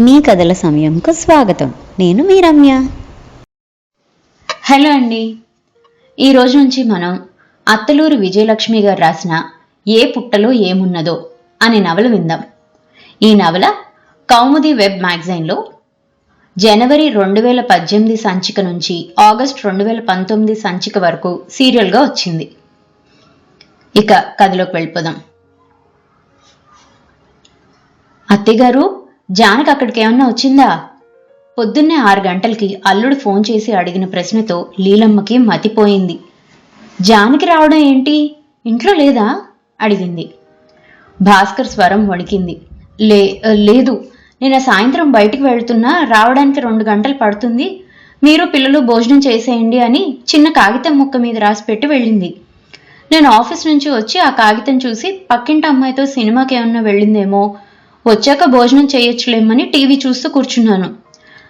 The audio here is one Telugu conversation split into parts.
మీ కథల సమయంకు స్వాగతం. నేను మీ రమ్య హలో అండి. ఈ రోజు నుంచి మనం అత్తలూరు విజయలక్ష్మి గారు రాసిన ఏ పుట్టలో ఏమున్నదో అనే నవల విందాం. ఈ నవల కౌముది వెబ్ మ్యాగజైన్లో జనవరి రెండు వేల పద్దెనిమిది సంచిక నుంచి ఆగస్ట్ రెండు వేల పంతొమ్మిది సంచిక వరకు సీరియల్గా వచ్చింది. ఇక కథలోకి వెళ్ళిపోదాం. అత్తయ్యగారు జానకి అక్కడికి ఏమన్నా వచ్చిందా? పొద్దున్నే ఆరు గంటలకి అల్లుడు ఫోన్ చేసి అడిగిన ప్రశ్నతో లీలమ్మకి మతిపోయింది జానకి రావడం ఏంటి? ఇంట్లో లేదా? అడిగింది. భాస్కర్ స్వరం వణికింది. లే లేదు. నేను సాయంత్రం బయటికి వెళ్తున్నా రావడానికి రెండు గంటలు పడుతుంది. మీరు పిల్లలు భోజనం చేసేయండి అని చిన్న కాగితం ముక్క మీద రాసి పెట్టి వెళ్ళింది. నేను ఆఫీస్ నుంచి వచ్చి ఆ కాగితం చూసి పక్కింటి అమ్మాయితో సినిమాకి ఏమన్నా వెళ్ళిందేమో వచ్చాక భోజనం చేయొచ్చులేమని టీవీ చూస్తూ కూర్చున్నాను.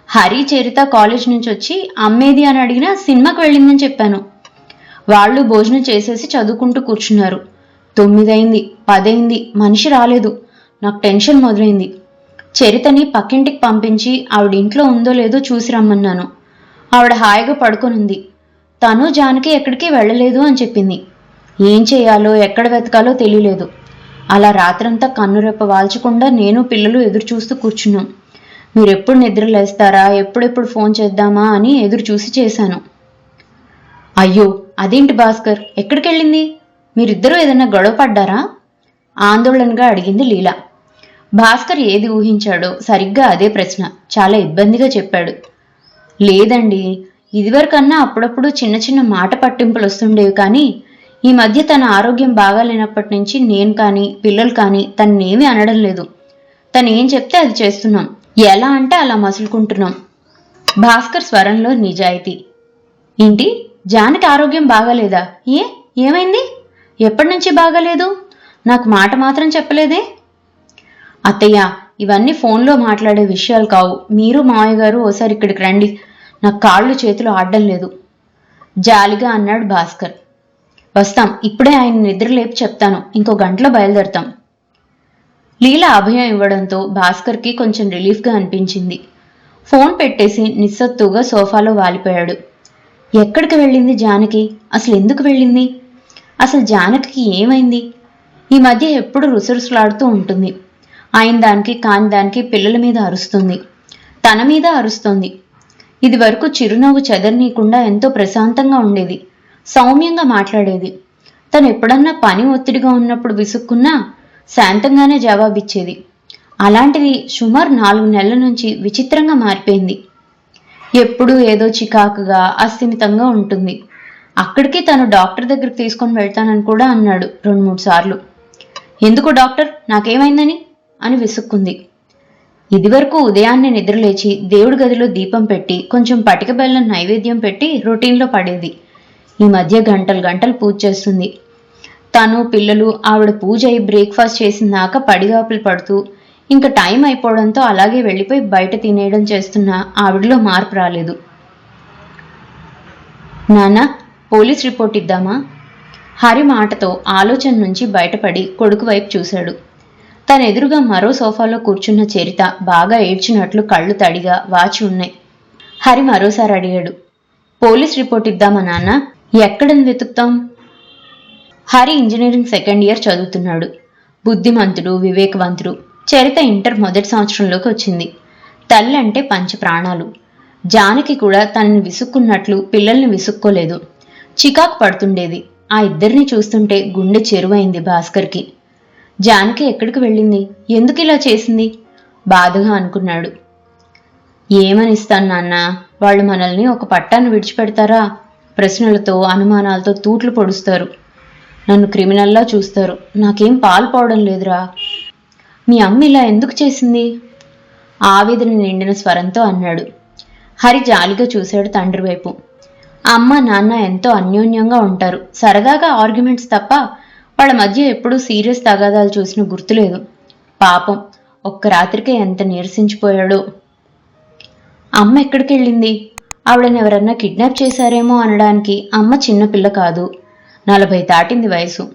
హరి చరిత కాలేజ్ నుంచి వచ్చి అమ్మేది అని అడిగినా సినిమాకి వెళ్ళిందని చెప్పాను. వాళ్ళు భోజనం చేసేసి చదువుకుంటూ కూర్చున్నారు. తొమ్మిదైంది పదైంది మనిషి రాలేదు. నాకు టెన్షన్ మొదలైంది. చరితని పక్కింటికి పంపించి ఆవిడ ఇంట్లో ఉందో లేదో చూసి రమ్మన్నాను. ఆవిడ హాయిగా పడుకొనుంది. తను జానకి ఎక్కడికి వెళ్ళలేదు అని చెప్పింది. ఏం చేయాలో ఎక్కడ వెతకాలో తెలియలేదు. అలా రాత్రంతా కన్నురెప్ప వాల్చకుండా నేను పిల్లలు ఎదురు చూస్తూ కూర్చున్నాం. మీరెప్పుడు నిద్ర లేస్తారా? ఎప్పుడెప్పుడు ఫోన్ చేద్దామా అని ఎదురు చూసి చేశాను. అయ్యో అదేంటి భాస్కర్? ఎక్కడికెళ్ళింది? మీరిద్దరూ ఏదైనా గొడవ పడ్డారా? ఆందోళనగా అడిగింది లీలా. భాస్కర్ ఏది ఊహించాడో సరిగ్గా అదే ప్రశ్న. చాలా ఇబ్బందిగా చెప్పాడు. లేదండి ఇదివరకన్నా అప్పుడప్పుడు చిన్న చిన్న మాట పట్టింపులు వస్తుండేవి కానీ ఈ మధ్య తన ఆరోగ్యం బాగాలేనప్పటి నుంచి నేను కానీ పిల్లలు కానీ తన్నేమీ అనడం లేదు. తను ఏం చెప్తే అది చేస్తున్నాం. ఎలా అంటే అలా మసులుకుంటున్నాం. భాస్కర్ స్వరంలో నిజాయితీ. ఏంటి? జానకి ఆరోగ్యం బాగాలేదా? ఏ? ఏమైంది? ఎప్పటి నుంచి బాగాలేదు? నాకు మాట మాత్రం చెప్పలేదే? అత్తయ్య ఇవన్నీ ఫోన్లో మాట్లాడే విషయాలు కావు. మీరు మావయ్య గారు ఓసారి ఇక్కడికి రండి. నాకు కాళ్ళు చేతులు ఆడడం లేదు. జాలిగా అన్నాడు భాస్కర్. వస్తాం. ఇప్పుడే ఆయన నిద్ర లేపి చెప్తాను. ఇంకో గంటలో బయలుదేరతాం. లీల అభయం ఇవ్వడంతో భాస్కర్కి కొంచెం రిలీఫ్గా అనిపించింది. ఫోన్ పెట్టేసి నిస్సత్తుగా సోఫాలో వాలిపోయాడు. ఎక్కడికి వెళ్ళింది జానకి? అసలు ఎందుకు వెళ్ళింది? అసలు జానకి ఏమైంది? ఈ మధ్య ఎప్పుడు రుసరుసలాడుతూ ఉంటుంది. ఆయన దానికి కాని దానికి పిల్లల మీద అరుస్తుంది. తన మీద అరుస్తుంది. ఇది వరకు చిరునవ్వు చెదరనీయకుండా ఎంతో ప్రశాంతంగా ఉండేది. సౌమ్యంగా మాట్లాడేది. తను ఎప్పుడన్నా పని ఒత్తిడిగా ఉన్నప్పుడు విసుక్కున్నా శాంతంగానే జవాబిచ్చేది. అలాంటిది సుమారు నాలుగు నెలల నుంచి విచిత్రంగా మారిపోయింది. ఎప్పుడూ ఏదో చికాకుగా అస్థిమితంగా ఉంటుంది. అక్కడికి తను డాక్టర్ దగ్గరికి తీసుకొని వెళ్తానని కూడా అన్నాడు రెండు మూడు సార్లు. ఎందుకు డాక్టర్? నాకేమైందని? అని విసుక్కుంది. ఇదివరకు ఉదయాన్నే నిద్రలేచి దేవుడి గదిలో దీపం పెట్టి కొంచెం పటిక బెల్లం నైవేద్యం పెట్టి రొటీన్లో పడేది. ఈ మధ్య గంటలు గంటలు పూజ చేస్తుంది. తను పిల్లలు ఆవిడ పూజ అయి బ్రేక్ఫాస్ట్ చేసినాక పడిగాపులు పడుతూ ఇంకా టైం అయిపోవడంతో అలాగే వెళ్ళిపోయి బయట తినేయడం చేస్తున్న ఆవిడలో మార్పు రాలేదు. నాన్న పోలీస్ రిపోర్ట్ ఇద్దామా? హరి మాటతో ఆలోచన నుంచి బయటపడి కొడుకు వైపు చూశాడు. తన ఎదురుగా మరో సోఫాలో కూర్చున్న చరిత బాగా ఏడ్చినట్లు కళ్ళు తడిగా వాచి ఉన్నాయి. హరి మరోసారి అడిగాడు. పోలీస్ రిపోర్ట్ ఇద్దామా నాన్న? ఎక్కడని వెతుకుతాం? హరి ఇంజనీరింగ్ సెకండ్ ఇయర్ చదువుతున్నాడు. బుద్ధిమంతుడు వివేకవంతుడు. చరిత ఇంటర్ మొదటి సంవత్సరంలోకి వచ్చింది. తల్లి అంటే పంచ ప్రాణాలు. జానకి కూడా తనని విసుక్కున్నట్లు పిల్లల్ని విసుక్కోలేదు. చికాకు పడుతుండేది. ఆ ఇద్దరిని చూస్తుంటే గుండె చెరువైంది భాస్కర్కి. జానకి ఎక్కడికి వెళ్ళింది? ఎందుకు ఇలా చేసింది? బాధగా అనుకున్నాడు. ఏమనిస్తాను నాన్న? వాళ్ళు మనల్ని ఒక పట్టాన్ని విడిచిపెడతారా? ప్రశ్నలతో అనుమానాలతో తూట్లు పొడుస్తారు. నన్ను క్రిమినల్లా చూస్తారు. నాకేం పాల్పోవడం లేదురా. మీ అమ్మ ఇలా ఎందుకు చేసింది? ఆవేదన నిండిన స్వరంతో అన్నాడు. హరి జాలిగా చూశాడు తండ్రి వైపు. అమ్మ నాన్న ఎంతో అన్యోన్యంగా ఉంటారు. సరదాగా ఆర్గ్యుమెంట్స్ తప్ప వాళ్ళ మధ్య ఎప్పుడూ సీరియస్ తగాదాలు చూసిన గుర్తులేదు పాపం ఒక్క రాత్రికే ఎంత నీరసించిపోయాడో. అమ్మ ఎక్కడికి వెళ్ళింది ఆవిడని ఎవరన్నా కిడ్నాప్ చేశారేమో అనడానికి అమ్మ చిన్నపిల్ల కాదు. నలభై దాటింది వయసు.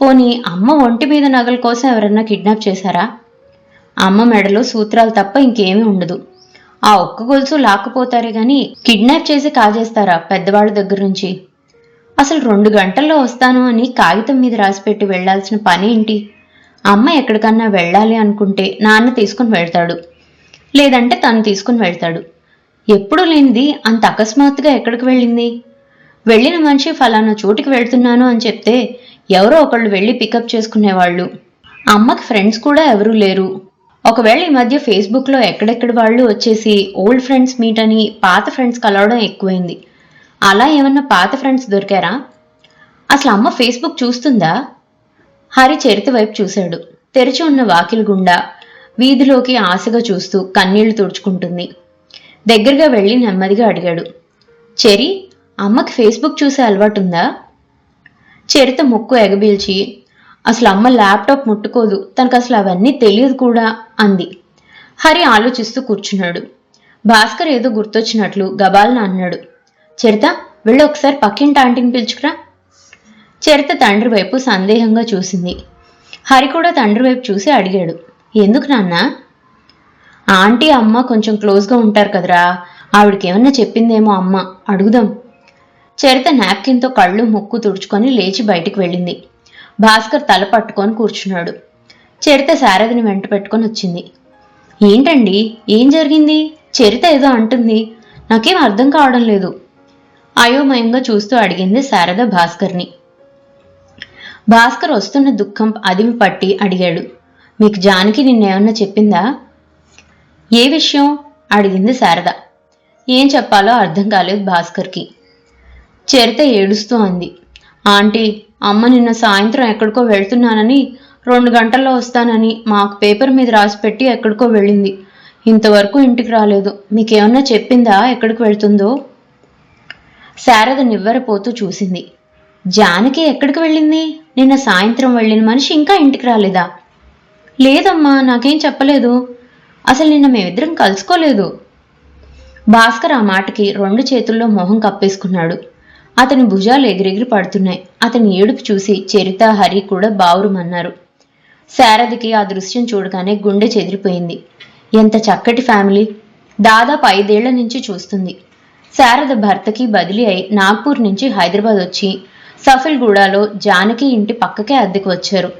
పోనీ అమ్మ ఒంటి మీద నగల కోసం ఎవరన్నా కిడ్నాప్ చేశారా? అమ్మ మెడలో సూత్రాలు తప్ప ఇంకేమీ ఉండదు. ఆ ఒక్క గొలుసు లాక్కుపోతారే గాని కిడ్నాప్ చేసి కాజేస్తారా పెద్దవాళ్ళ దగ్గర నుంచి? అసలు రెండు గంటల్లో వస్తాను అని కాగితం మీద రాసిపెట్టి వెళ్ళాల్సిన పని ఏంటి? అమ్మ ఎక్కడికన్నా వెళ్ళాలి అనుకుంటే నాన్న తీసుకుని వెళ్తాడు. లేదంటే తను తీసుకుని వెళ్తాడు. ఎప్పుడు లేనిది అంత అకస్మాత్తుగా ఎక్కడికి వెళ్ళింది? వెళ్ళిన మనిషి ఫలానా చోటికి వెళ్తున్నాను అని చెప్తే ఎవరో ఒకళ్ళు వెళ్ళి పికప్ చేసుకునేవాళ్ళు. అమ్మకి ఫ్రెండ్స్ కూడా ఎవరూ లేరు. ఒకవేళ ఈ మధ్య ఫేస్బుక్లో ఎక్కడెక్కడ వాళ్ళు వచ్చేసి ఓల్డ్ ఫ్రెండ్స్ మీట్ అని పాత ఫ్రెండ్స్ కలవడం ఎక్కువైంది. అలా ఏమన్నా పాత ఫ్రెండ్స్ దొరికారా? అసలు అమ్మ ఫేస్బుక్ చూస్తుందా? హరి చరిత వైపు చూశాడు. తెరిచి ఉన్న వాకిలి గుండా వీధిలోకి ఆశగా చూస్తూ కన్నీళ్ళు తుడుచుకుంటుంది. దగ్గరగా వెళ్ళి నెమ్మదిగా అడిగాడు. చెరి అమ్మకి ఫేస్బుక్ చూసే అలవాటుందా చెరిత ముక్కు ఎగబీల్చి అసలు అమ్మ ల్యాప్టాప్ ముట్టుకోదు తనకు అసలు అవన్నీ తెలియదు కూడా అంది. హరి ఆలోచిస్తూ కూర్చున్నాడు. భాస్కర్ ఏదో గుర్తొచ్చినట్లు గబాల్న అన్నాడు. చరిత వెళ్ళి ఒకసారి పక్కింటి ఆంటీని పిలుచుకురా. చరిత తండ్రి వైపు సందేహంగా చూసింది. హరి కూడా తండ్రి వైపు చూసి అడిగాడు. ఎందుకు నాన్నా? ఆంటీ అమ్మ కొంచెం క్లోజ్గా ఉంటారు కదరా. ఆవిడకి ఏమన్నా చెప్పిందేమో అమ్మ. అడుగుదాం. చరిత నాప్కిన్తో కళ్ళు ముక్కు తుడుచుకొని లేచి బయటికి వెళ్ళింది. భాస్కర్ తల పట్టుకొని కూర్చున్నాడు. చరిత శారదని వెంట పెట్టుకొని వచ్చింది. ఏంటండి? ఏం జరిగింది? చరిత ఏదో అంటుంది. నాకేం అర్థం కావడం లేదు. అయోమయంగా చూస్తూ అడిగింది శారద భాస్కర్ని. భాస్కర్ వస్తున్న దుఃఖం అదిమి పట్టి అడిగాడు. మీకు జానకి నిన్నేమన్నా చెప్పిందా? ఏ విషయం? అడిగింది శారద. ఏం చెప్పాలో అర్థం కాలేదు భాస్కర్కి. చరిత ఏడుస్తూ అంది. ఆంటీ అమ్మ నిన్న సాయంత్రం ఎక్కడికో వెళ్తున్నానని రెండు గంటల్లో వస్తానని మాకు పేపర్ మీద రాసి పెట్టి ఎక్కడికో వెళ్ళింది. ఇంతవరకు ఇంటికి రాలేదు. మీకేమన్నా చెప్పిందా ఎక్కడికి వెళ్తుందో? శారద నివ్వెరపోతూ చూసింది. జానకి ఎక్కడికి వెళ్ళింది? నిన్న సాయంత్రం వెళ్ళిన మనిషి ఇంకా ఇంటికి రాలేదా? లేదమ్మా నాకేం చెప్పలేదు. అసలు నిన్న మేమిద్దరం కలుసుకోలేదు. భాస్కర్ ఆ మాటకి రెండు చేతుల్లో మొహం కప్పేసుకున్నాడు. అతని భుజాలు ఎగిరెగిరి పడుతున్నాయి. అతని ఏడుపు చూసి చరిత హరి కూడా బావురుమన్నారు. శారదకి ఆ దృశ్యం చూడగానే గుండె చెదిరిపోయింది. ఎంత చక్కటి ఫ్యామిలీ! దాదాపు ఐదేళ్ళ నుంచి చూస్తుంది. శారద భర్తకి బదిలీ అయి నాగ్పూర్ నుంచి హైదరాబాద్ వచ్చి సఫిల్గూడలో జానకి ఇంటి పక్కకే అద్దెకు వచ్చారు.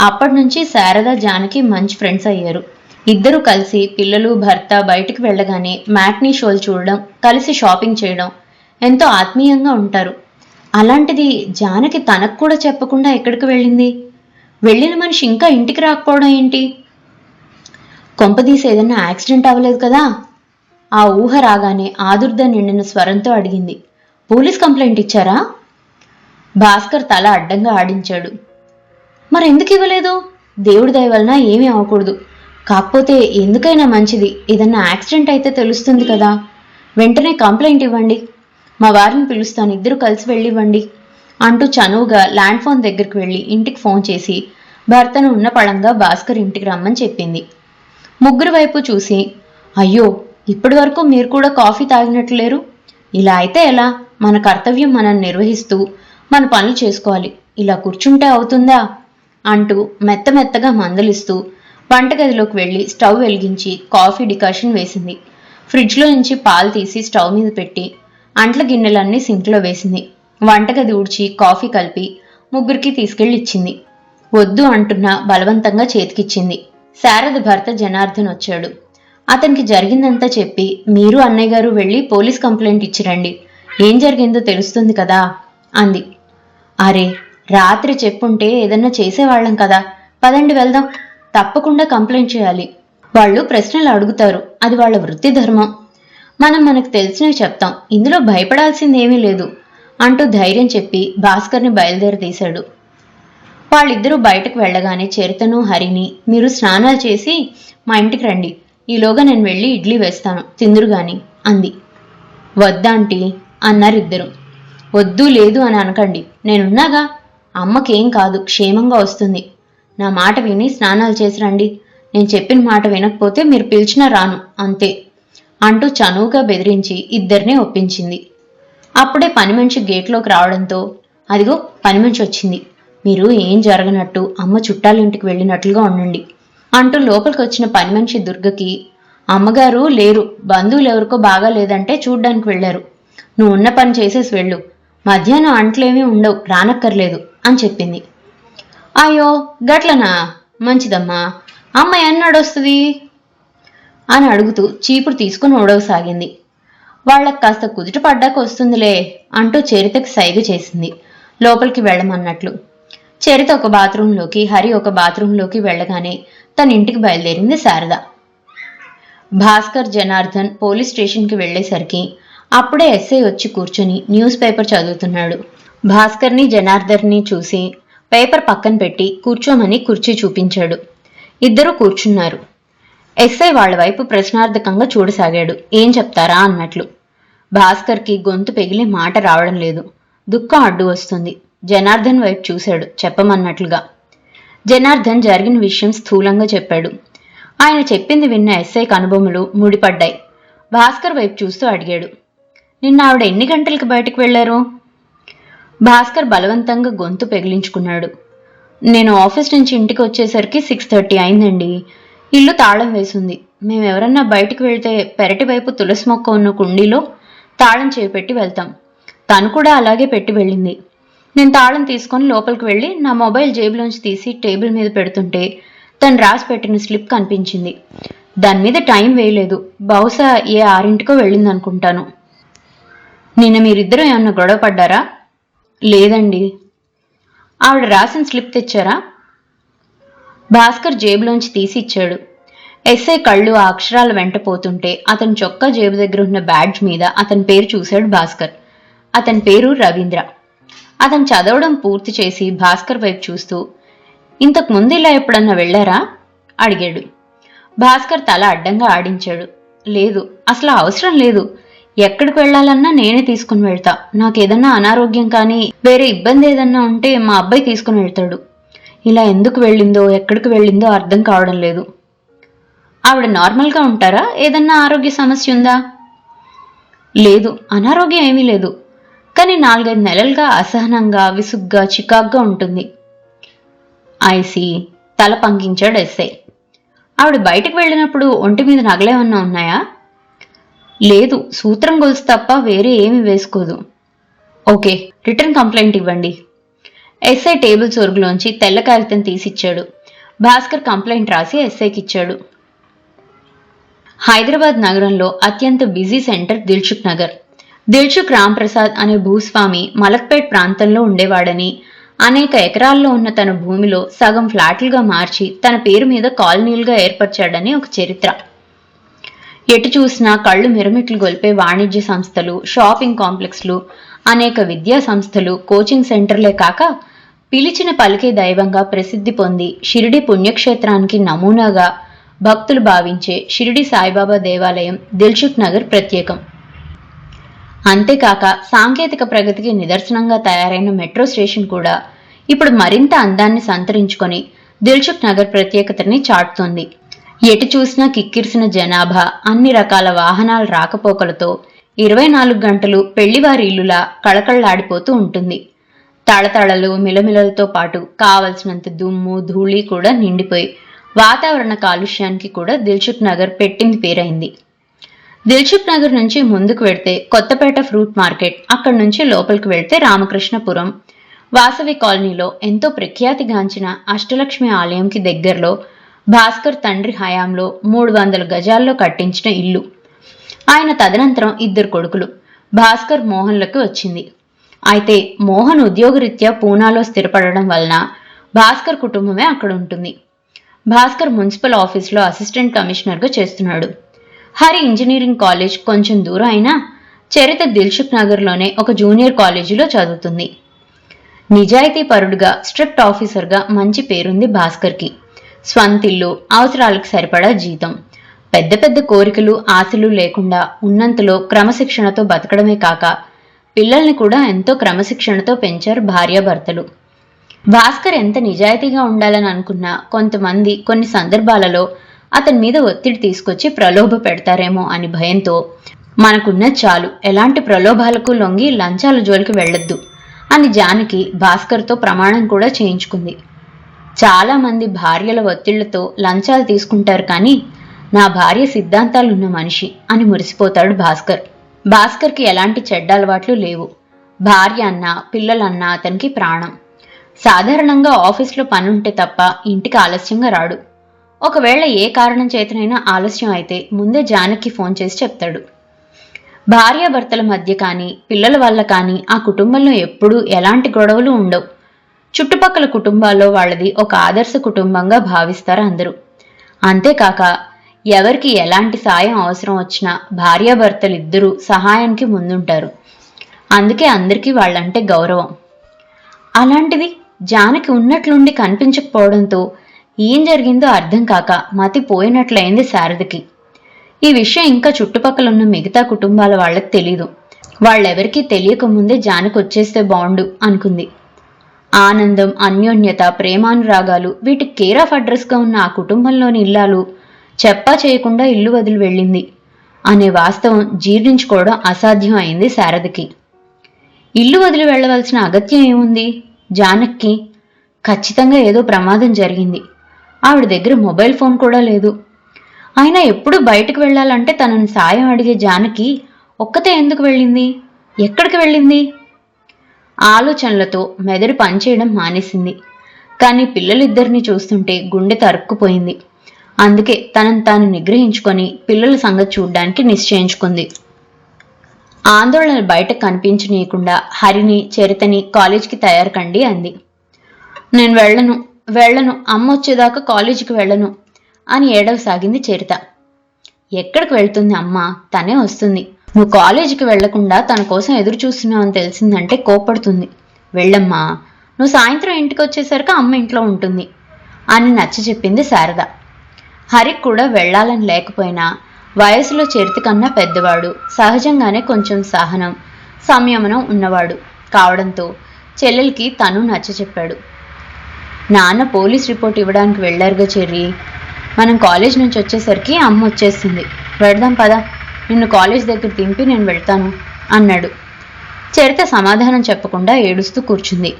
అప్పటి నుంచి శారద జానకి మంచి ఫ్రెండ్స్ అయ్యారు. ఇద్దరు కలిసి పిల్లలు భర్త బయటికి వెళ్ళగానే మ్యాట్నీ షోలు చూడడం కలిసి షాపింగ్ చేయడం ఎంతో ఆత్మీయంగా ఉంటారు. అలాంటిది జానకి తనకు కూడా చెప్పకుండా ఎక్కడికి వెళ్ళింది? వెళ్ళిన మనిషి ఇంకా ఇంటికి రాకపోవడం ఏంటి? కొంపదీసి ఏదన్నా యాక్సిడెంట్ అవ్వలేదు కదా? ఆ ఊహ రాగానే ఆదుర్ద నిండిన స్వరంతో అడిగింది. పోలీస్ కంప్లైంట్ ఇచ్చారా? భాస్కర్ తల అడ్డంగా ఆడించాడు. మరెందుకు ఇవ్వలేదు? దేవుడి దయ వలన ఏమీ అవ్వకూడదు. కాకపోతే ఎందుకైనా మంచిది. ఏదన్నా యాక్సిడెంట్ అయితే తెలుస్తుంది కదా. వెంటనే కంప్లైంట్ ఇవ్వండి. మా వారిని పిలుస్తాను. ఇద్దరు కలిసి వెళ్ళివ్వండి. అంటూ చనువుగా ల్యాండ్ ఫోన్ దగ్గరికి వెళ్ళి ఇంటికి ఫోన్ చేసి భర్తను ఉన్న పడంగా భాస్కర్ ఇంటికి రమ్మని చెప్పింది. ముగ్గురు వైపు చూసి అయ్యో ఇప్పటి వరకు మీరు కూడా కాఫీ తాగినట్లు లేరు? ఇలా అయితే ఎలా? మన కర్తవ్యం మనం నిర్వహిస్తూ మన పనులు చేసుకోవాలి. ఇలా కూర్చుంటే అవుతుందా? అంటూ మెత్త మెత్తగా మందలిస్తూ వంటగదిలోకి వెళ్ళి స్టవ్ వెలిగించి కాఫీ డికాషన్ వేసింది. ఫ్రిడ్జ్లో నుంచి పాలు తీసి స్టవ్ మీద పెట్టి అంట్ల గిన్నెలన్నీ సింక్లో వేసింది. వంటగది ఊడ్చి కాఫీ కలిపి ముగ్గురికి తీసుకెళ్ళి ఇచ్చింది వద్దు అంటున్నా బలవంతంగా చేతికిచ్చింది. శారద భర్త జనార్దన్ వచ్చాడు. అతనికి జరిగిందంతా చెప్పి మీరు అన్నయ్య గారు వెళ్ళి పోలీస్ కంప్లైంట్ ఇచ్చిరండి ఏం జరిగిందో తెలుస్తుంది కదా? అంది. అరే రాత్రి చెప్పుంటే ఏదన్నా చేసేవాళ్ళం కదా. పదండి వెళ్దాం. తప్పకుండా కంప్లైంట్ చేయాలి. వాళ్ళు ప్రశ్నలు అడుగుతారు. అది వాళ్ళ వృత్తి ధర్మం. మనం మనకు తెలిసినవి చెప్తాం. ఇందులో భయపడాల్సిందేమీ లేదు. అంటూ ధైర్యం చెప్పి భాస్కర్ని బయలుదేరదీశాడు. వాళ్ళిద్దరూ బయటకు వెళ్ళగానే చరితను హరిని మీరు స్నానాలు చేసి మా ఇంటికి రండి. ఈలోగా నేను వెళ్ళి ఇడ్లీ వేస్తాను. తిందురు గాని అంది. వద్దాంటీ అన్నారు ఇద్దరు. వద్దు లేదు అని అనకండి. నేనున్నాగా? అమ్మకేం కాదు. క్షేమంగా వస్తుంది. నా మాట విని స్నానాలు చేసి రండి నేను చెప్పిన మాట వినకపోతే మీరు పిలిచినా రాను అంతే అంటూ చనువుగా బెదిరించి ఇద్దరిని ఒప్పించింది. అప్పుడే పని మనిషి గేట్లోకి రావడంతో అదిగో పని మనిషి వచ్చింది. మీరు ఏం జరగనట్టు అమ్మ చుట్టాలింటికి వెళ్ళినట్లుగా ఉండండి అంటూ లోపలికి వచ్చిన పని మనిషి దుర్గకి అమ్మగారు లేరు బంధువులు ఎవరికో బాగా లేదంటే చూడ్డానికి వెళ్ళారు. నువ్వు ఉన్న పని చేసేసి వెళ్ళు. మధ్యాహ్నం అంట్లేమీ ఉండవు రానక్కర్లేదు అని చెప్పింది. అయ్యో గట్లనా? మంచిదమ్మా. అమ్మ ఎన్నడొస్తుంది? అని అడుగుతూ చీపురు తీసుకుని ఓడవసాగింది వాళ్ళకి కాస్త కుదుట పడ్డాక వస్తుందిలే అంటూ చరితకి సైగ చేసింది. లోపలికి వెళ్ళమన్నట్లు. చరిత ఒక బాత్రూంలోకి హరి ఒక బాత్రూంలోకి వెళ్ళగానే తన ఇంటికి బయలుదేరింది శారద. భాస్కర్ జనార్దన్ పోలీస్ స్టేషన్కి వెళ్ళేసరికి అప్పుడే ఎస్ఐ వచ్చి కూర్చొని న్యూస్ పేపర్ చదువుతున్నాడు. భాస్కర్ని జనార్దర్ని చూసి పేపర్ పక్కన పెట్టి కూర్చోమని కుర్చీ చూపించాడు. ఇద్దరూ కూర్చున్నారు. ఎస్ఐ వాళ్ళ వైపు ప్రశ్నార్థకంగా చూడసాగాడు. ఏం చెప్తారా అన్నట్లు. భాస్కర్కి గొంతు పెగిలి మాట రావడం లేదు. దుఃఖం అడ్డు వస్తుంది. జనార్దన్ వైపు చూశాడు. చెప్పమన్నట్లుగా. జనార్దన్ జరిగిన విషయం స్థూలంగా చెప్పాడు. ఆయన చెప్పింది విన్న ఎస్ఐ కనుబొమ్మలు ముడిపడ్డాయి. భాస్కర్ వైపు చూస్తూ అడిగాడు. నిన్న ఆవిడ ఎన్ని గంటలకు బయటకు వెళ్ళారు భాస్కర్ బలవంతంగా గొంతు పెగిలించుకున్నాడు. నేను ఆఫీస్ నుంచి ఇంటికి వచ్చేసరికి సిక్స్ థర్టీ అయిందండి. ఇల్లు తాళం వేసింది. మేమెవరన్నా బయటికి వెళ్తే పెరటి వైపు తులసి మొక్క ఉన్న కుండీలో తాళం చేపెట్టి వెళ్తాం. తను కూడా అలాగే పెట్టి వెళ్ళింది. నేను తాళం తీసుకొని లోపలికి వెళ్ళి నా మొబైల్ జేబులోంచి తీసి టేబుల్ మీద పెడుతుంటే తను రాసి పెట్టిన స్లిప్ కనిపించింది. దాని మీద టైం వేయలేదు. బహుశా ఏ ఆరింటికో వెళ్ళిందనుకుంటాను. నిన్న మీరిద్దరూ ఏమన్నా గొడవ పడ్డారా? లేదండి. ఆవిడ రాసిన స్లిప్ తెచ్చారా? భాస్కర్ జేబులోంచి తీసి ఇచ్చాడు ఎస్ఐ కళ్ళు ఆ అక్షరాల వెంట పోతుంటే అతని చొక్కా జేబు దగ్గర ఉన్న బ్యాడ్జ్ మీద అతని పేరు చూశాడు భాస్కర్. అతని పేరు రవీంద్ర. అతను చదవడం పూర్తి చేసి భాస్కర్ వైపు చూస్తూ ఇంతకు ముందు ఇలా ఎప్పుడన్నా వెళ్ళారా? అడిగాడు. భాస్కర్ తల అడ్డంగా ఆడించాడు. లేదు అసలు అవసరం లేదు. ఎక్కడికి వెళ్ళాలన్నా నేనే తీసుకుని వెళ్తా. నాకేదన్నా అనారోగ్యం కానీ వేరే ఇబ్బంది ఏదన్నా ఉంటే మా అబ్బాయి తీసుకుని వెళ్తాడు. ఇలా ఎందుకు వెళ్ళిందో ఎక్కడికి వెళ్ళిందో అర్థం కావడం లేదు. ఆవిడ నార్మల్గా ఉంటారా? ఏదన్నా ఆరోగ్య సమస్య ఉందా? లేదు అనారోగ్యం ఏమీ లేదు. కానీ నాలుగైదు నెలలుగా అసహనంగా విసుగ్గా చికాగ్గా ఉంటుంది. ఐసి తల పంకించాడు ఎస్ఐ. ఆవిడ బయటకు వెళ్ళినప్పుడు ఒంటి మీద నగలేమన్నా ఉన్నాయా? లేదు సూత్రం గొలుసు తప్ప వేరే ఏమి వేసుకోదు. ఓకే రిటర్న్ కంప్లైంట్ ఇవ్వండి. ఎస్ఐ టేబుల్ చొరుగులోంచి తెల్ల కాగితం తీసిచ్చాడు. భాస్కర్ కంప్లైంట్ రాసి ఎస్ఐకి ఇచ్చాడు. హైదరాబాద్ నగరంలో అత్యంత busy centre Dilsukhnagar. Dilsukh Ramprasad అనే భూస్వామి మలక్పేట్ ప్రాంతంలో ఉండేవాడని అనేక ఎకరాల్లో ఉన్న తన భూమిలో సగం ఫ్లాట్లుగా మార్చి తన పేరు మీద కాలనీలుగా ఏర్పరిచాడని ఒక చరిత్ర. ఎటు చూసినా కళ్ళు మిరమిట్లు గొల్పే వాణిజ్య సంస్థలు షాపింగ్ కాంప్లెక్స్లు అనేక విద్యా సంస్థలు కోచింగ్ సెంటర్లే కాక పిలిచిన పలికే దైవంగా ప్రసిద్ధి పొంది షిరిడి పుణ్యక్షేత్రానికి నమూనాగా భక్తులు భావించే షిరిడి సాయిబాబా దేవాలయం దిల్షుక్ నగర్ ప్రత్యేకం. అంతేకాక సాంకేతిక ప్రగతికి నిదర్శనంగా తయారైన మెట్రో స్టేషన్ కూడా ఇప్పుడు మరింత అందాన్ని సంతరించుకొని దిల్షుక్ నగర్ ప్రత్యేకతని చాటుతోంది. ఎటు చూసినా కిక్కిరిసిన జనాభా అన్ని రకాల వాహనాల రాకపోకలతో ఇరవై నాలుగు గంటలు పెళ్ళివారి ఇల్లులా కళకళలాడిపోతూ ఉంటుంది. తళతళలు మిలమిలలతో పాటు కావలసినంత దుమ్ము ధూళి కూడా నిండిపోయి వాతావరణ కాలుష్యానికి కూడా దిల్సుఖ్ నగర్ పెట్టింది పేరైంది. దిల్సుఖ్ నగర్ నుంచి ముందుకు వెడితే కొత్తపేట ఫ్రూట్ మార్కెట్ అక్కడి నుంచి లోపలికి వెళ్తే రామకృష్ణపురం. వాసవి కాలనీలో ఎంతో ప్రఖ్యాతిగాంచిన అష్టలక్ష్మి ఆలయంకి దగ్గరలో భాస్కర్ తండ్రి హయాంలో మూడు వందల గజాల్లో కట్టించిన ఇల్లు. ఆయన తదనంతరం ఇద్దరు కొడుకులు భాస్కర్ మోహన్లకు వచ్చింది. అయితే మోహన్ ఉద్యోగరీత్యా పూనాలో స్థిరపడడం వలన భాస్కర్ కుటుంబమే అక్కడ ఉంటుంది. భాస్కర్ మున్సిపల్ ఆఫీస్లో అసిస్టెంట్ కమిషనర్గా చేస్తున్నాడు. హరి ఇంజనీరింగ్ కాలేజ్ కొంచెం దూరం అయినా చరిత దిల్సుఖ్ నగర్లోనే ఒక జూనియర్ కాలేజీలో చదువుతుంది. నిజాయితీ పరుడుగా స్ట్రిక్ట్ ఆఫీసర్గా మంచి పేరుంది భాస్కర్కి. స్వంతిల్లు అవసరాలకు సరిపడా జీతం. పెద్ద పెద్ద కోరికలు ఆశలు లేకుండా ఉన్నంతలో క్రమశిక్షణతో బతకడమే కాక పిల్లల్ని కూడా ఎంతో క్రమశిక్షణతో పెంచారు భార్యాభర్తలు. భాస్కర్ ఎంత నిజాయితీగా ఉండాలని అనుకున్నా కొంతమంది కొన్ని సందర్భాలలో అతని మీద ఒత్తిడి తీసుకొచ్చి ప్రలోభ పెడతారేమో అని భయంతో మనకున్న చాలు ఎలాంటి ప్రలోభాలకు లొంగి లంచాల జోలికి వెళ్ళొద్దు అని జానకి భాస్కర్తో ప్రమాణం కూడా చేయించుకుంది. చాలా మంది భార్యల ఒత్తిళ్ళతో లంచాలు తీసుకుంటారు కానీ నా భార్య సిద్ధాంతాలున్న మనిషి అని మురిసిపోతాడు భాస్కర్. భాస్కర్కి ఎలాంటి చెడ్డ అలవాట్లు లేవు. భార్య అన్నా పిల్లలన్నా అతనికి ప్రాణం. సాధారణంగా ఆఫీస్లో పనుంటే తప్ప ఇంటికి ఆలస్యంగా రాడు. ఒకవేళ ఏ కారణం చేతనైనా ఆలస్యం అయితే ముందే జానక్కి ఫోన్ చేసి చెప్తాడు. భార్యాభర్తల మధ్య కానీ పిల్లల వల్ల కానీ ఆ కుటుంబంలో ఎప్పుడూ ఎలాంటి గొడవలు ఉండవు. చుట్టుపక్కల కుటుంబాల్లో వాళ్ళది ఒక ఆదర్శ కుటుంబంగా భావిస్తారు అందరూ. అంతేకాక ఎవరికి ఎలాంటి సాయం అవసరం వచ్చినా భార్యాభర్తలు ఇద్దరూ సహాయానికి ముందుంటారు. అందుకే అందరికీ వాళ్ళంటే గౌరవం. అలాంటిది జానకి ఉన్నట్లుండి కనిపించకపోవడంతో ఏం జరిగిందో అర్థం కాక మతి పోయినట్లయింది శారదకి. ఈ విషయం ఇంకా చుట్టుపక్కల ఉన్న మిగతా కుటుంబాల వాళ్ళకి తెలీదు. వాళ్ళెవరికీ తెలియకముందే జానకి వచ్చేస్తే బాగుండు అనుకుంది. ఆనందం అన్యోన్యత ప్రేమానురాగాలు వీటి కేర్ ఆఫ్ అడ్రస్గా ఉన్న ఆ కుటుంబంలోని ఇల్లాలు చెప్పా చేయకుండా ఇల్లు వదిలి వెళ్ళింది. అనే వాస్తవం జీర్ణించుకోవడం అసాధ్యం అయింది శారదకి. ఇల్లు వదిలి వెళ్ళవలసిన అగత్యం ఏముంది? జానక్కి ఖచ్చితంగా ఏదో ప్రమాదం జరిగింది. ఆవిడ దగ్గర మొబైల్ ఫోన్ కూడా లేదు. అయినా ఎప్పుడు బయటకు వెళ్ళాలంటే తనని సాయం అడిగే జానకి ఒక్కతే ఎందుకు వెళ్ళింది? ఎక్కడికి వెళ్ళింది? ఆలోచనలతో మెదడు పనిచేయడం మానేసింది. కానీ పిల్లలిద్దరిని చూస్తుంటే గుండె తరుక్కుపోయింది. అందుకే తనను తాను నిగ్రహించుకొని పిల్లల సంగతి చూడ్డానికి నిశ్చయించుకుంది. ఆందోళన బయట కనిపించనీయకుండా హరిని చరితని కాలేజీకి తయారు కండి అంది. నేను వెళ్ళను వెళ్ళను అమ్మ వచ్చేదాకా కాలేజీకి వెళ్ళను అని ఏడవసాగింది చరిత. ఎక్కడికి వెళ్తుంది అమ్మ? తనే వస్తుంది. నువ్వు కాలేజీకి వెళ్ళకుండా తన కోసం ఎదురు చూస్తున్నావు అని తెలిసిందంటే కోపడుతుంది వెళ్ళమ్మా నువ్వు సాయంత్రం ఇంటికి వచ్చేసరికి అమ్మ ఇంట్లో ఉంటుంది అని నచ్చ చెప్పింది శారద. హరికి కూడా వెళ్ళాలని లేకపోయినా వయసులో చేరితి కన్నా పెద్దవాడు సహజంగానే కొంచెం సహనం సంయమనం ఉన్నవాడు కావడంతో చెల్లెలకి తను నచ్చ చెప్పాడు. నాన్న పోలీస్ రిపోర్ట్ ఇవ్వడానికి వెళ్ళారుగా చెర్రి. మనం కాలేజ్ నుంచి వచ్చేసరికి అమ్మ వచ్చేస్తుంది. వెడదాం పదా. నిన్ను కాలేజ్ దగ్గర దింపి నేను వెళ్తాను అన్నాడు. చరిత సమాధానం చెప్పకుండా ఏడుస్తూ కూర్చుంది.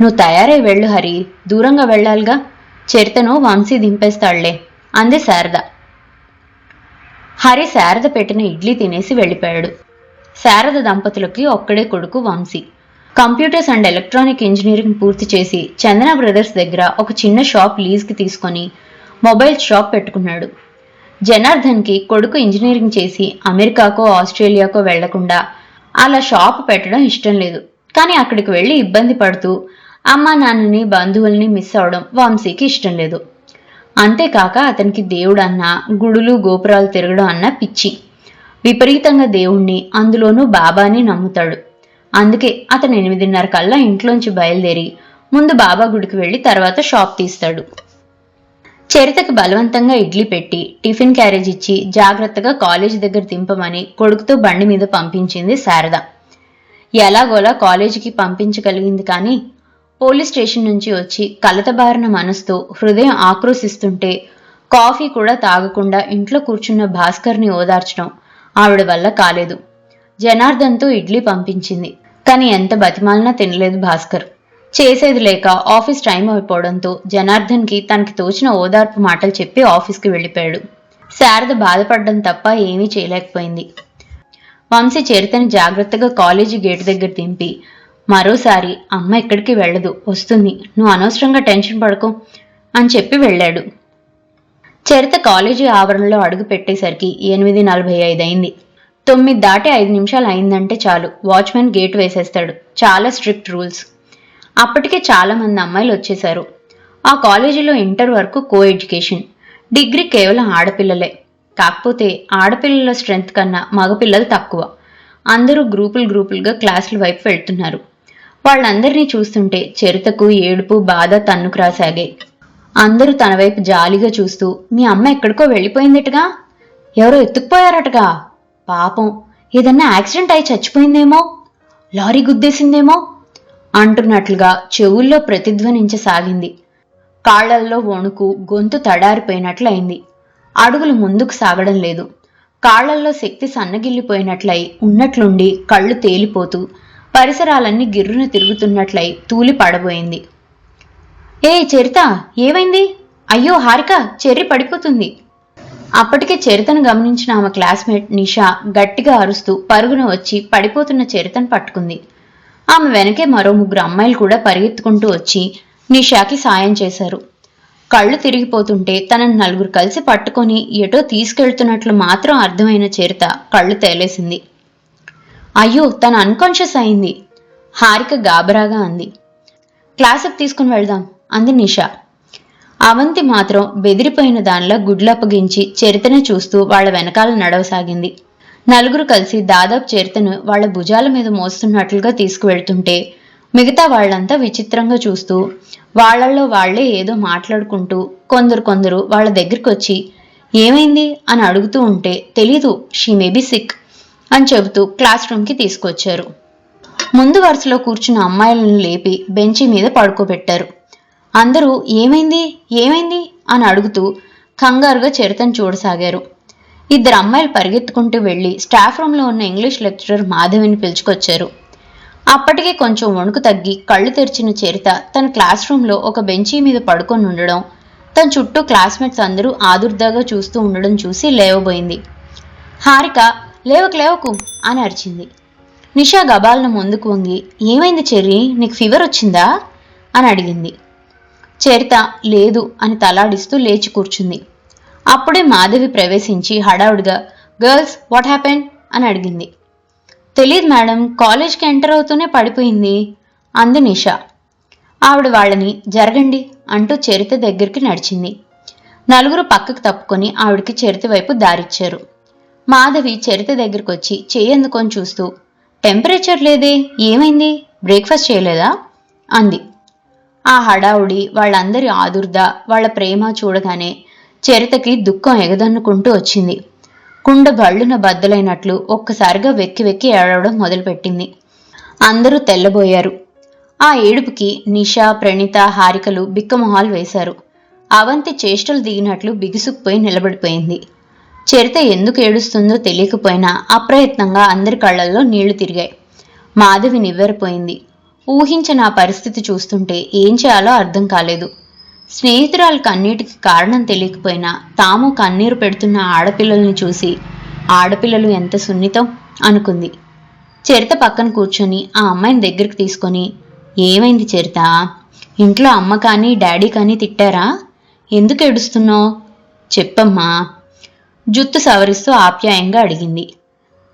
నువ్వు తయారై వెళ్ళు హరి. దూరంగా వెళ్ళాలిగా. చరితను వంశీ దింపేస్తాళ్ళే అంది శారద. హరి శారద పెట్టిన ఇడ్లీ తినేసి వెళ్ళిపోయాడు. శారద దంపతులకి ఒక్కడే కొడుకు Vamshi. Computers and electronic engineering పూర్తి చేసి చందన బ్రదర్స్ దగ్గర ఒక చిన్న షాప్ లీజ్కి తీసుకొని మొబైల్ షాప్ పెట్టుకున్నాడు. జనార్దన్కి కొడుకు ఇంజనీరింగ్ చేసి అమెరికాకో ఆస్ట్రేలియాకో వెళ్ళకుండా అలా షాప్ పెట్టడం ఇష్టం లేదు. కానీ అక్కడికి వెళ్ళి ఇబ్బంది పడుతూ అమ్మా నాన్నని బంధువుల్ని మిస్ అవడం వంశీకి ఇష్టం లేదు. అంతేకాక అతనికి దేవుడన్నా గుడులు గోపురాలు తిరగడం అన్నా పిచ్చి. విపరీతంగా దేవుణ్ణి అందులోనూ బాబాని నమ్ముతాడు. అందుకే అతను ఎనిమిదిన్నర కల్లా ఇంట్లోంచి బయలుదేరి ముందు బాబా గుడికి వెళ్ళి తర్వాత షాప్ తీస్తాడు. చరితకు బలవంతంగా ఇడ్లీ పెట్టి టిఫిన్ క్యారేజ్ ఇచ్చి జాగ్రత్తగా కాలేజ్ దగ్గర దింపమని కొడుకుతో బండి మీద పంపించింది శారద. ఎలాగోలా కాలేజీకి పంపించగలిగింది కానీ పోలీస్ స్టేషన్ నుంచి వచ్చి కలతబారిన మనసుతో హృదయం ఆక్రోశిస్తుంటే కాఫీ కూడా తాగకుండా ఇంట్లో కూర్చున్న భాస్కర్ని ఓదార్చడం ఆవిడ వల్ల కాలేదు. జనార్దన్తో ఇడ్లీ పంపించింది. కానీ ఎంత బతిమాలినా తినలేదు భాస్కర్. చేసేది లేక ఆఫీస్ టైం అయిపోవడంతో జనార్దన్కి తనకి తోచిన ఓదార్పు మాటలు చెప్పి ఆఫీస్కి వెళ్ళిపోయాడు. శారద బాధపడడం తప్ప ఏమీ చేయలేకపోయింది. వంశీ చరితని జాగ్రత్తగా కాలేజీ గేట్ దగ్గర దింపి మరోసారి అమ్మ ఎక్కడికి వెళ్ళదు వస్తుంది నువ్వు అనవసరంగా టెన్షన్ పడకు అని చెప్పి వెళ్ళాడు. చరిత కాలేజీ ఆవరణలో అడుగు పెట్టేసరికి ఎనిమిది నలభై ఐదు అయింది. తొమ్మిది దాటి ఐదు నిమిషాలు అయిందంటే చాలు వాచ్మెన్ గేట్ వేసేస్తాడు చాలా స్ట్రిక్ట్ రూల్స్. అప్పటికే చాలామంది అమ్మాయిలు వచ్చేశారు. ఆ కాలేజీలో ఇంటర్ వరకు కో ఎడ్యుకేషన్ డిగ్రీ కేవలం ఆడపిల్లలే. కాకపోతే ఆడపిల్లల స్ట్రెంగ్త్ కన్నా మగపిల్లలు తక్కువ. అందరూ గ్రూపులు గ్రూపులుగా క్లాసుల వైపు వెళ్తున్నారు. వాళ్ళందరినీ చూస్తుంటే చెరుతకు ఏడుపు బాధ తన్నుకు రాసాగాయి అందరూ తన వైపు జాలిగా చూస్తూ మీ అమ్మ ఎక్కడికో వెళ్ళిపోయిందిటగా? ఎవరో ఎత్తుకుపోయారటగా? పాపం. ఏదన్నా యాక్సిడెంట్ అయి చచ్చిపోయిందేమో? లారీ గుద్దేసిందేమో? అంటున్నట్లుగా చెవుల్లో ప్రతిధ్వనించసాగింది. కాళ్ళల్లో వణుకు గొంతు తడారిపోయినట్లయింది. అడుగులు ముందుకు సాగడం లేదు. కాళ్ళల్లో శక్తి సన్నగిల్లిపోయినట్లయి ఉన్నట్లుండి కళ్ళు తేలిపోతూ పరిసరాలన్నీ గిర్రున తిరుగుతున్నట్లయి తూలి పడబోయింది. ఏ చరిత ఏమైంది? అయ్యో హారిక చెర్రి పడిపోతుంది. అప్పటికే చరితను గమనించిన ఆమె క్లాస్మేట్ నిషా గట్టిగా అరుస్తూ పరుగున వచ్చి పడిపోతున్న చరితను పట్టుకుంది. ఆమె వెనకే మరో ముగ్గురు అమ్మాయిలు కూడా పరిగెత్తుకుంటూ వచ్చి నిషాకి సాయం చేశారు. కళ్ళు తిరిగిపోతుంటే తనను నలుగురు కలిసి పట్టుకొని ఎటో తీసుకెళ్తున్నట్లు మాత్రం అర్థమైన చేరిత కళ్ళు తేలేసింది. అయ్యో తను అన్కాన్షియస్ అయింది. హారిక గాబరాగా అంది. క్లాసుకు తీసుకుని వెళ్దాం అంది నిషా. అవంతి మాత్రం బెదిరిపోయిన దానిలో గుడ్లప్పగించి చరితనే చూస్తూ వాళ్ళ వెనకాల నడవసాగింది. నలుగురు కలిసి దాదాపు చేరితను వాళ్ళ భుజాల మీద మోస్తున్నట్లుగా తీసుకువెళ్తుంటే మిగతా వాళ్ళంతా విచిత్రంగా చూస్తూ వాళ్ళల్లో వాళ్ళే ఏదో మాట్లాడుకుంటూ కొందరు కొందరు వాళ్ళ దగ్గరికి వచ్చి ఏమైంది? అని అడుగుతూ ఉంటే తెలీదు షీ మే బి సిక్ అని చెబుతూ క్లాస్ రూమ్కి తీసుకొచ్చారు. ముందు వరుసలో కూర్చున్న అమ్మాయిలను లేపి బెంచి మీద పడుకోబెట్టారు. అందరూ ఏమైంది? ఏమైంది? అని అడుగుతూ కంగారుగా చిరతను చూడసాగారు. ఇద్దరు అమ్మాయిలు పరిగెత్తుకుంటూ వెళ్ళి స్టాఫ్ రూమ్లో ఉన్న ఇంగ్లీష్ లెక్చరర్ మాధవిని పిలుచుకొచ్చారు. అప్పటికే కొంచెం వణుకు తగ్గి కళ్ళు తెరిచిన చరిత తన క్లాస్ రూమ్లో ఒక బెంచీ మీద పడుకొని ఉండడం తన చుట్టూ క్లాస్మేట్స్ అందరూ ఆదుర్దాగా చూస్తూ ఉండడం చూసి లేవబోయింది. హారిక లేవకు లేవకు అని అరిచింది. నిషా గబాలను ముందుకు వంగి ఏమైంది చెర్రి? నీకు ఫీవర్ వచ్చిందా? అని అడిగింది. చరిత లేదు అని తలాడిస్తూ లేచి కూర్చుంది. అప్పుడే మాధవి ప్రవేశించి హడావుడిగా గర్ల్స్ వాట్ హ్యాపెన్ అని అడిగింది. తెలియదు మేడం కాలేజ్కి ఎంటర్ అవుతూనే పడిపోయింది అంది నిషా. ఆవిడ వాళ్ళని జరగండి అంటూ చరిత దగ్గరికి నడిచింది. నలుగురు పక్కకు తప్పుకొని ఆవిడకి చరిత వైపు దారిచ్చారు. మాధవి చరిత దగ్గరికి వచ్చి చెయ్యి అందుకొని చూస్తూ టెంపరేచర్ లేదే ఏమైంది? బ్రేక్ఫాస్ట్ చేయలేదా? అంది. ఆ హడావుడి వాళ్ళందరి ఆదుర్ద వాళ్ళ ప్రేమ చూడగానే చరితకి దుఃఖం ఎగదన్నుకుంటూ వచ్చింది. కుండ బళ్ళున బద్దలైనట్లు ఒక్కసారిగా వెక్కి వెక్కి ఏడవడం మొదలుపెట్టింది. అందరూ తెల్లబోయారు. ఆ ఏడుపుకి నిషా ప్రణిత హారికలు బిక్కమొహాలు వేశారు. అవంతి చేష్టలు దిగినట్లు బిగుసుకుపోయి నిలబడిపోయింది. చరిత ఎందుకు ఏడుస్తుందో తెలియకపోయినా అప్రయత్నంగా అందరి కళ్ళల్లో నీళ్ళు తిరిగాయి. మాధవి నివ్వెరపోయింది. ఊహించిన ఆ పరిస్థితి చూస్తుంటే ఏం చేయాలో అర్థం కాలేదు. స్నేహితురాలు కన్నీటికి కారణం తెలియకపోయినా తాము కన్నీరు పెడుతున్న ఆడపిల్లల్ని చూసి ఆడపిల్లలు ఎంత సున్నితం? అనుకుంది. చరిత పక్కన కూర్చొని ఆ అమ్మాయిని దగ్గరికి తీసుకొని ఏమైంది చరిత? ఇంట్లో అమ్మ కానీ డాడీ కానీ తిట్టారా? ఎందుకు ఏడుస్తున్నావు? చెప్పమ్మా జుత్తు సవరిస్తూ ఆప్యాయంగా అడిగింది.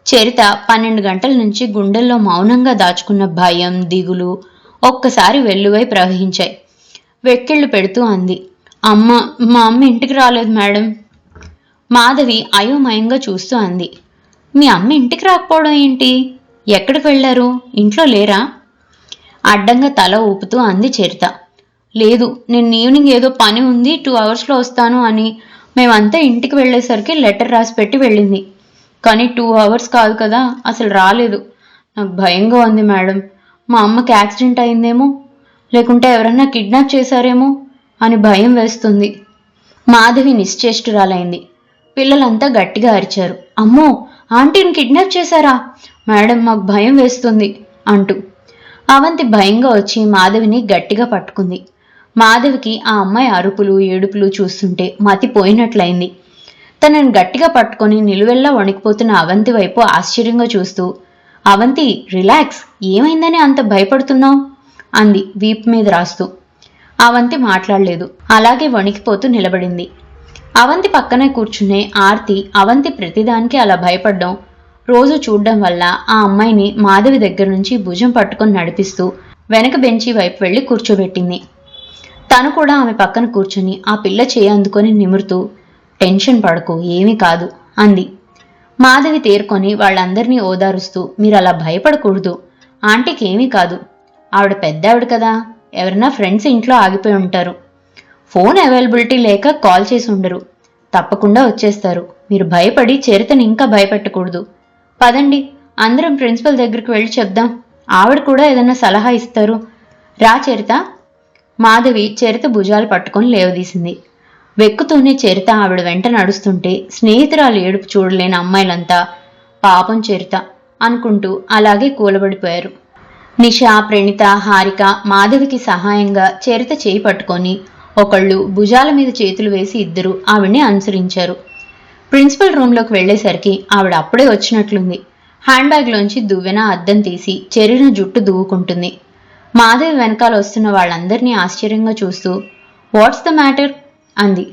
చరిత పన్నెండు గంటల నుంచి గుండెల్లో మౌనంగా దాచుకున్న భయం దిగులు ఒక్కసారి వెల్లువై ప్రవహించాయి. వెక్కిళ్ళు పెడుతూ అంది. అమ్మ మా అమ్మ ఇంటికి రాలేదు మేడం. మాధవి అయోమయంగా చూస్తూ అంది. మీ అమ్మ ఇంటికి రాకపోవడం ఏంటి? ఎక్కడికి వెళ్ళారు? ఇంట్లో లేరా? అడ్డంగా తల ఊపుతూ అంది చరిత. లేదు నేను ఈవినింగ్ ఏదో పని ఉంది టూ అవర్స్లో వస్తాను అని. మేమంతా ఇంటికి వెళ్ళేసరికి లెటర్ రాసి పెట్టి వెళ్ళింది. కానీ టూ అవర్స్ కాదు కదా అసలు రాలేదు. నాకు భయంగా ఉంది మేడం. మా అమ్మకి యాక్సిడెంట్ అయిందేమో. లేకుంటే ఎవరన్నా కిడ్నాప్ చేశారేమో అని భయం వేస్తుంది. మాధవి నిశ్చేష్టురాలైంది. పిల్లలంతా గట్టిగా అరిచారు. అమ్మో ఆంటీని కిడ్నాప్ చేశారా? మేడం మాకు భయం వేస్తుంది అంటూ. అవంతి భయంగా వచ్చి మాధవిని గట్టిగా పట్టుకుంది. మాధవికి ఆ అమ్మాయి అరుపులు ఏడుపులు చూస్తుంటే మతిపోయినట్లయింది తనని గట్టిగా పట్టుకొని నిలువెల్లా వణికిపోతున్న అవంతి వైపు ఆశ్చర్యంగా చూస్తూ అవంతి రిలాక్స్ ఏమైందని అంత భయపడుతున్నావు? అంది వీప్ మీద రాస్తూ. అవంతి మాట్లాడలేదు. అలాగే వణికిపోతూ నిలబడింది. అవంతి పక్కనే కూర్చునే ఆర్తి అవంతి ప్రతిదానికి అలా భయపడ్డం రోజు చూడడం వల్ల ఆ అమ్మాయిని మాధవి దగ్గర నుంచి భుజం పట్టుకొని నడిపిస్తూ వెనక బెంచి వైపు వెళ్ళి కూర్చోబెట్టింది. తను కూడా ఆమె పక్కన కూర్చుని ఆ పిల్ల చేయి అందుకొని నిమురుతూ టెన్షన్ పడకు ఏమీ కాదు అంది. మాధవి తేరుకొని వాళ్ళందరినీ ఓదారుస్తూ మీరు అలా భయపడకూడదు. ఆంటీకి ఏమీ కాదు. ఆవిడ పెద్ద ఆవిడ కదా. ఎవరైనా ఫ్రెండ్స్ ఇంట్లో ఆగిపోయి ఉంటారు. ఫోన్ అవైలబిలిటీ లేక కాల్ చేసి ఉండరు. తప్పకుండా వచ్చేస్తారు. మీరు భయపడి చరితని ఇంకా భయపెట్టకూడదు. పదండి అందరం ప్రిన్సిపల్ దగ్గరికి వెళ్ళి చెప్దాం. ఆవిడ కూడా ఏదైనా సలహా ఇస్తారు. రా చరిత. మాధవి చరిత భుజాలు పట్టుకొని లేవదీసింది. వెక్కుతూనే చరిత ఆవిడ వెంట నడుస్తుంటే స్నేహితురాలు ఏడుపు చూడలేని అమ్మాయిలంతా పాపం చరిత అనుకుంటూ అలాగే కూలబడిపోయారు. నిషా ప్రణిత హారిక మాధవికి సహాయంగా చేరిత చేయి పట్టుకొని ఒకళ్ళు భుజాల మీద చేతులు వేసి ఇద్దరు ఆవిడ్ని అనుసరించారు. ప్రిన్సిపల్ రూమ్లోకి వెళ్ళేసరికి ఆవిడ అప్పుడే వచ్చినట్లుంది. హ్యాండ్ బ్యాగ్లోంచి దువ్వెన అద్దం తీసి చెరిన జుట్టు దువ్వుకుంటుంది. మాధవి వెనకాల వస్తున్న వాళ్ళందరినీ ఆశ్చర్యంగా చూస్తూ వాట్స్ ద మ్యాటర్? అంది.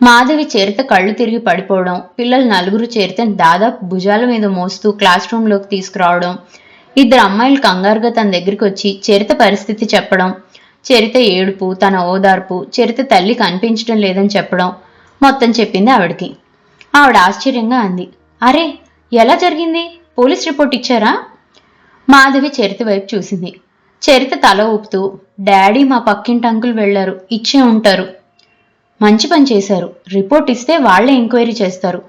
మాధవి చేరిత కళ్ళు తిరిగి పడిపోవడం పిల్లలు నలుగురు చేరితని దాదాపు భుజాల మీద మోస్తూ క్లాస్ రూమ్లోకి తీసుకురావడం ఇద్దరు అమ్మాయిలు కంగారుగా తన దగ్గరికి వచ్చి చరిత పరిస్థితి చెప్పడం చరిత ఏడుపు తన ఓదార్పు చరిత తల్లి కనిపించడం లేదని చెప్పడం మొత్తం చెప్పింది ఆవిడకి. ఆవిడ ఆశ్చర్యంగా అంది అరే ఎలా జరిగింది? పోలీస్ రిపోర్ట్ ఇచ్చారా? మాధవి చరిత వైపు చూసింది. చరిత తల ఊపుతూ డాడీ మా పక్కింటి అంకుల్ వెళ్ళారు ఇచ్చే ఉంటారు. మంచి పని చేశారు. రిపోర్ట్ ఇస్తే వాళ్ళే ఎంక్వైరీ చేస్తారు.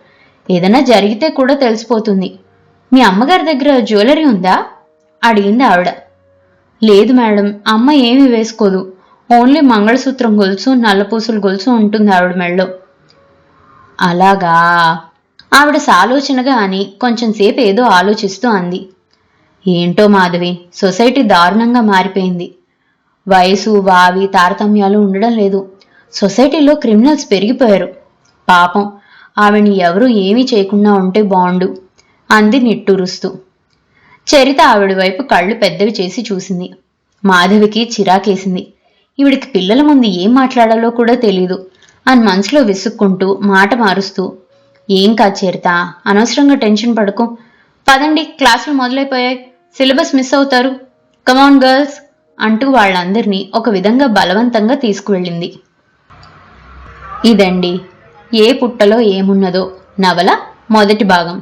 ఏదైనా జరిగితే కూడా తెలిసిపోతుంది. మీ అమ్మగారి దగ్గర జ్యువెలరీ ఉందా? అడిగింది ఆవిడ. లేదు మేడం అమ్మ ఏమీ వేసుకోదు. ఓన్లీ మంగళసూత్రం గొలుసు నల్లపూసల గొలుసు ఉంటుంది ఆవిడ మెళ్ళో అలాగా? ఆవిడ సాలోచనగా అని కొంచెంసేపు ఏదో ఆలోచిస్తూ అంది. ఏంటో మాధవి సొసైటీ దారుణంగా మారిపోయింది. వయసు వావి తారతమ్యాలు ఉండడం లేదు. సొసైటీలో క్రిమినల్స్ పెరిగిపోయారు. పాపం ఆవిడని ఎవరూ ఏమీ చేయకుండా ఉంటే బాండు అంది నిట్టూరుస్తూ. చరిత ఆవిడ వైపు కళ్ళు పెద్దవి చేసి చూసింది. మాధవికి చిరాకేసింది. ఈవిడికి పిల్లల ముందు ఏం మాట్లాడాలో కూడా తెలీదు. అని మనసులో విసుక్కుంటూ మాట మారుస్తూ ఏం కాదు చరిత అనవసరంగా టెన్షన్ పడకు. పదండి క్లాసులు మొదలైపోయాయి. సిలబస్ మిస్ అవుతారు. కమాన్ గర్ల్స్ అంటూ వాళ్ళందరినీ ఒక విధంగా బలవంతంగా తీసుకువెళ్ళింది. ఇదండి ఏ పుట్టలో ఏమున్నదో. నవల మొదటి భాగం.